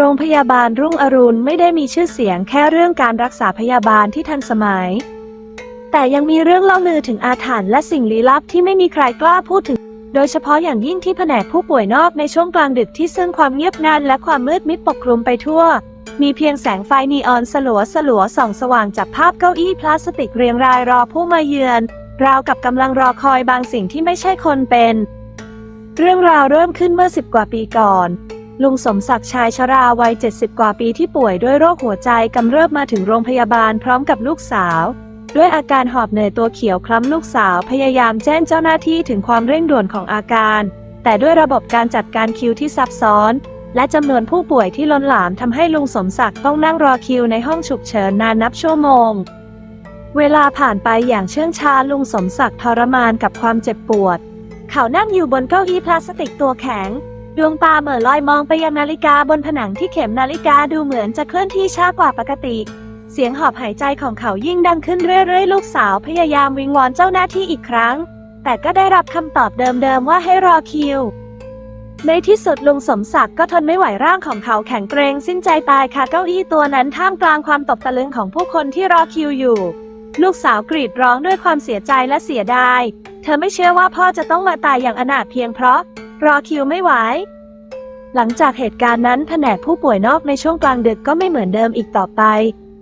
โรงพยาบาลรุ่งอรุณไม่ได้มีชื่อเสียงแค่เรื่องการรักษาพยาบาลที่ทันสมัย แต่ยังมีเรื่องเล่าลือถึงอาถรรพ์และสิ่งลี้ลับที่ไม่มีใครกล้าพูดถึง โดยเฉพาะอย่างยิ่งที่แผนกผู้ป่วยนอกในช่วงกลางดึกที่ซึ่งความเงียบงันและความมืดมิดปกคลุมไปทั่ว มีเพียงแสงไฟนีออนสลัวสลัวส่องสว่างจากภาพเก้าอี้พลาสติกเรียงรายรอผู้มาเยือน ราวกับกำลังรอคอยบางสิ่งที่ไม่ใช่คนเป็น เรื่องราวเริ่มขึ้นเมื่อสิบกว่าปีก่อน ลุงสมศักดิ์ชายชราวัย 70 กว่าปีที่ป่วยด้วยโรคหัวใจกำเริบมาถึงโรงพยาบาลพร้อมกับลูกสาว ด้วยอาการหอบเหนื่อยตัวเขียวคล้ำลูกสาวพยายามแจ้งเจ้าหน้าที่ถึงความเร่งด่วนของอาการ แต่ด้วยระบบการจัดการคิวที่ซับซ้อน และจำนวนผู้ป่วยที่ล้นหลามทำให้ลุงสมศักดิ์ต้องนั่งรอคิวในห้องฉุกเฉินนานนับชั่วโมง เวลาผ่านไปอย่างเชื่องช้าลุงสมศักดิ์ทรมานกับความเจ็บปวด เขานั่งอยู่บนเก้าอี้พลาสติกตัวแข็ง ดวงตาเหม่อลอยมองไปยังนาฬิกาบนผนังที่เข็มนาฬิกาดูเหมือนจะเคลื่อนที่ช้ากว่าปกติ เสียงหอบหายใจของเขายิ่งดังขึ้นเรื่อยๆ ลูกสาวพยายามวิงวอนเจ้าหน้าที่อีกครั้ง แต่ก็ได้รับคำตอบเดิมๆว่าให้รอคิว ในที่สุดลุงสมศักดิ์ก็ทนไม่ไหวร่างของเขาแข็งเกรงสิ้นใจตายคาเก้าอี้ตัวนั้นท่ามกลางความตกตะลึงของผู้คนที่รอคิวอยู่ลูกสาวกรีดร้องด้วยความเสียใจและเสียดาย เธอไม่เชื่อว่าพ่อจะต้องมาตายอย่างอนาถเพียงเพราะ รอคิวไม่ไหว หลังจากเหตุการณ์นั้นแผนกผู้ป่วยนอกในช่วงกลางดึกก็ไม่เหมือนเดิมอีกต่อไป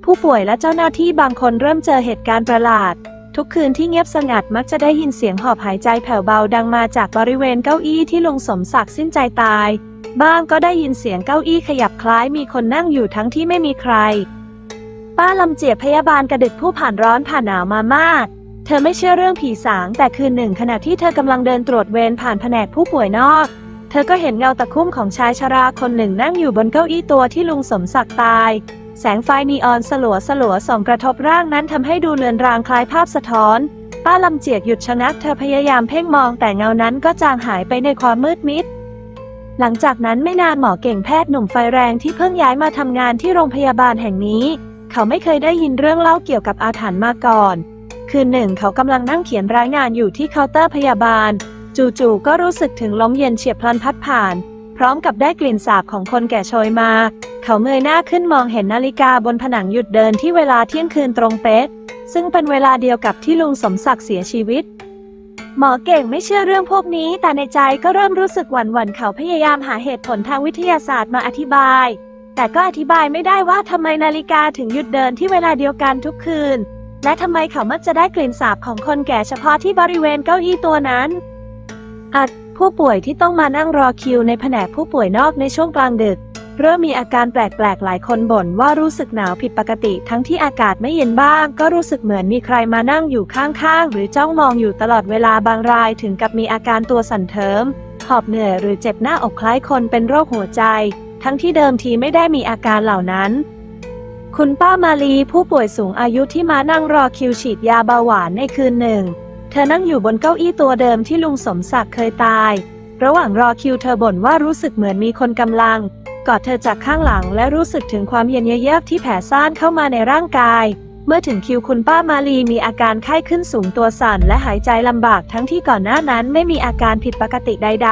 ผู้ป่วยและเจ้าหน้าที่บางคนเริ่มเจอเหตุการณ์ประหลาด ทุกคืนที่เงียบสงัดมักจะได้ยินเสียงหอบหายใจแผ่วเบาดังมาจากบริเวณเก้าอี้ที่ลุงสมศักดิ์สิ้นใจตาย บ้างก็ได้ยินเสียงเก้าอี้ขยับคล้ายมีคนนั่งอยู่ทั้งที่ไม่มีใคร ป้าลำเจียบพยาบาลกระดึกผู้ผ่านร้อนผ่านหนาวมามากเธอไม่เชื่อเรื่องผีสางแต่คืนหนึ่งขณะที่เธอกำลังเดินตรวจเวรผ่านแผนกผู้ป่วยนอก ธอก็เห็นเงาตะคุ่มของชายชราคนหนึ่งนั่งอยู่บนเก้าอี้ตัวที่ลุงสมศักดิ์ตาย แสงไฟนีออนสลัวสลัวส่องกระทบร่างนั้นทำให้ดูเลือนรางคล้ายภาพสะท้อน ป้าลำเจียกหยุดชะงักเธอพยายามเพ่งมองแต่เงานั้นก็จางหายไปในความมืดมิด หลังจากนั้นไม่นานหมอเก่งแพทย์หนุ่มไฟแรงที่เพิ่งย้ายมาทำงานที่โรงพยาบาลแห่งนี้ เขาไม่เคยได้ยินเรื่องเล่าเกี่ยวกับอาถรรพ์มาก่อน คืนหนึ่งเขากำลังนั่งเขียนรายงานอยู่ที่เคาน์เตอร์พยาบาล จู่ๆก็รู้สึกถึงลมเย็นเฉียบพลันพัดผ่าน พร้อมกับได้กลิ่นสาบของคนแก่โชยมา เขาเงยหน้าขึ้นมองเห็นนาฬิกาบนผนังหยุดเดินที่เวลาเที่ยงคืนตรงเป๊ะ ซึ่งเป็นเวลาเดียวกับที่ลุงสมศักดิ์เสียชีวิต หมอเก่งไม่เชื่อเรื่องพวกนี้ แต่ในใจก็เริ่มรู้สึกหวั่นหวั่นๆเขาพยายามหาเหตุผลทางวิทยาศาสตร์มาอธิบาย แต่ก็อธิบายไม่ได้ว่าทำไมนาฬิกาถึงหยุดเดินที่เวลาเดียวกันทุกคืน และทำไมเขามักจะได้กลิ่นสาบของคนแก่เฉพาะที่บริเวณเก้าอี้ตัวนั้น อาจผู้ป่วยที่ต้องมานั่งรอคิวในแผนกผู้ป่วยนอกในช่วงกลางดึก เริ่มมีอาการแปลกๆ หลายคนบ่นว่ารู้สึกหนาวผิดปกติทั้งที่อากาศไม่เย็นบ้าง ก็รู้สึกเหมือนมีใครมานั่งอยู่ข้างๆ หรือจ้องมองอยู่ตลอดเวลาบางรายถึงกับมีอาการตัวสั่นเทิมหอบเหนื่อยหรือเจ็บหน้าอกคล้ายคนเป็นโรคหัวใจ ทั้งที่เดิมทีไม่ได้มีอาการเหล่านั้นคุณป้ามาลีผู้ป่วยสูงอายุที่มานั่งรอคิวฉีดยาเบาหวานในคืนหนึ่ง เธอนั่งอยู่บนเก้าอี้ตัวเดิมที่ลุงสมศักดิ์เคยตาย ระหว่างรอคิวเธอบ่นว่ารู้สึกเหมือนมีคนกำลัง กอดเธอจากข้างหลังและรู้สึกถึงความเย็นเยือกที่แผ่ซ่านเข้ามาในร่างกาย เมื่อถึงคิวคุณป้ามาลีมีอาการไข้ขึ้นสูงตัวสั่นและหายใจลำบากทั้งที่ก่อนหน้านั้นไม่มีอาการผิดปกติใด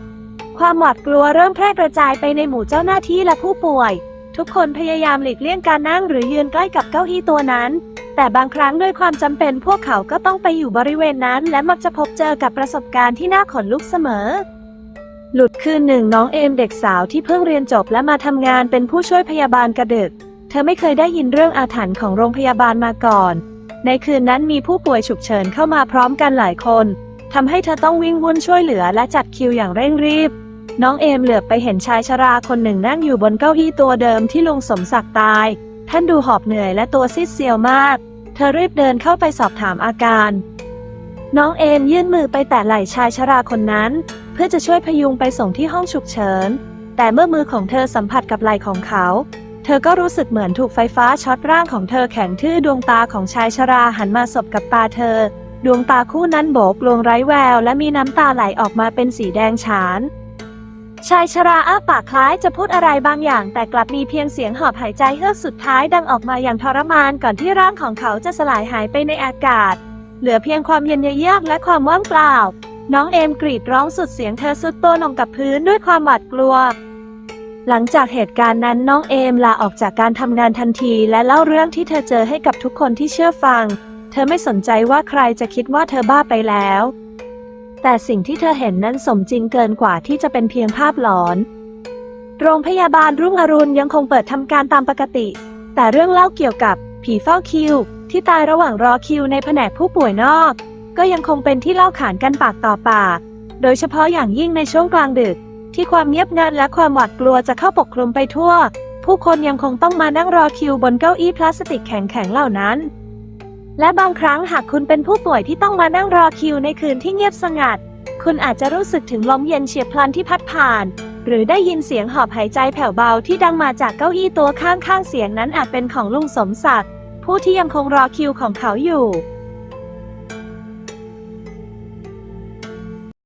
ๆ ความหวาดกลัวเริ่มแพร่กระจายไปในหมู่เจ้าหน้าที่และผู้ป่วย ทุกคนพยายามหลีกเลี่ยงการนั่งหรือยืนใกล้กับเก้าอี้ตัวนั้น แต่บางครั้งด้วยความจำเป็นพวกเขาก็ต้องไปอยู่บริเวณนั้น และมักจะพบเจอกับประสบการณ์ที่น่าขนลุกเสมอ หลุดคืนหนึ่งน้องเอมเด็กสาวที่เพิ่งเรียนจบและมาทำงานเป็นผู้ช่วยพยาบาลกระดึก เธอไม่เคยได้ยินเรื่องอาถรรพ์ของโรงพยาบาลมาก่อน ในคืนนั้นมีผู้ป่วยฉุกเฉินเข้ามาพร้อมกันหลายคนทำให้เธอต้องวิ่งวุ่นช่วยเหลือและจัดคิวอย่างเร่งรีบ น้องเอมเหลือบไปเห็นชายชราคนหนึ่งนั่งอยู่บนเก้าอี้ตัวเดิมที่ลุงสมศักดิ์ตาย ท่านดูหอบเหนื่อยและตัวซีดเซียวมาก เธอรีบเดินเข้าไปสอบถามอาการ น้องเอมยื่นมือไปแตะไหล่ชายชราคนนั้น เพื่อจะช่วยพยุงไปส่งที่ห้องฉุกเฉิน แต่เมื่อมือของเธอสัมผัสกับไหล่ของเขา เธอก็รู้สึกเหมือนถูกไฟฟ้าช็อตร่างของเธอแข็งทื่อดวงตาของชายชราหันมาสบกับตาเธอ ดวงตาคู่นั้นโบกลวงไร้แวว และมีน้ำตาไหลออกมาเป็นสีแดงฉาน ชายชราอ้าปากคล้ายจะพูดอะไรบางอย่าง แต่กลับมีเพียงเสียงหอบหายใจเฮือกสุดท้ายดังออกมาอย่างทรมานก่อนที่ร่างของเขาจะสลายหายไปในอากาศ เหลือเพียงความเย็นเยือกและความว่างเปล่า น้องเอมกรีดร้องสุดเสียงเธอสุดตัวลงกับพื้นด้วยความหวาดกลัว หลังจากเหตุการณ์นั้นน้องเอมลาออกจากการทำงานทันที และเล่าเรื่องที่เธอเจอให้กับทุกคนที่เชื่อฟัง เธอไม่สนใจว่าใครจะคิดว่าเธอบ้าไปแล้ว แต่สิ่งที่เธอเห็นนั้นสมจริงเกินกว่าที่จะเป็นเพียงภาพหลอน โรงพยาบาลรุ่งอรุณยังคงเปิดทำการตามปกติ แต่เรื่องเล่าเกี่ยวกับผีเฝ้าคิว ที่ตายระหว่างรอคิวในแผนกผู้ป่วยนอก ก็ยังคงเป็นที่เล่าขานกันปากต่อปาก โดยเฉพาะอย่างยิ่งในช่วงกลางดึก ที่ความเงียบงันและความหวาดกลัวจะเข้าปกคลุมไปทั่ว ผู้คนยังคงต้องมานั่งรอคิวบนเก้าอี้พลาสติกแข็งๆเหล่านั้น และบางครั้งหากคุณเป็นผู้ป่วยที่ต้องมานั่งรอคิวในคืนที่เงียบสงัด คุณอาจจะรู้สึกถึงลมเย็นเฉียบพลันที่พัดผ่าน หรือได้ยินเสียงหอบหายใจแผ่วเบาที่ดังมาจากเก้าอี้ตัวข้างๆเสียงนั้นอาจเป็นของลุงสมศักดิ์ผู้ที่ยังคงรอคิวของเขาอยู่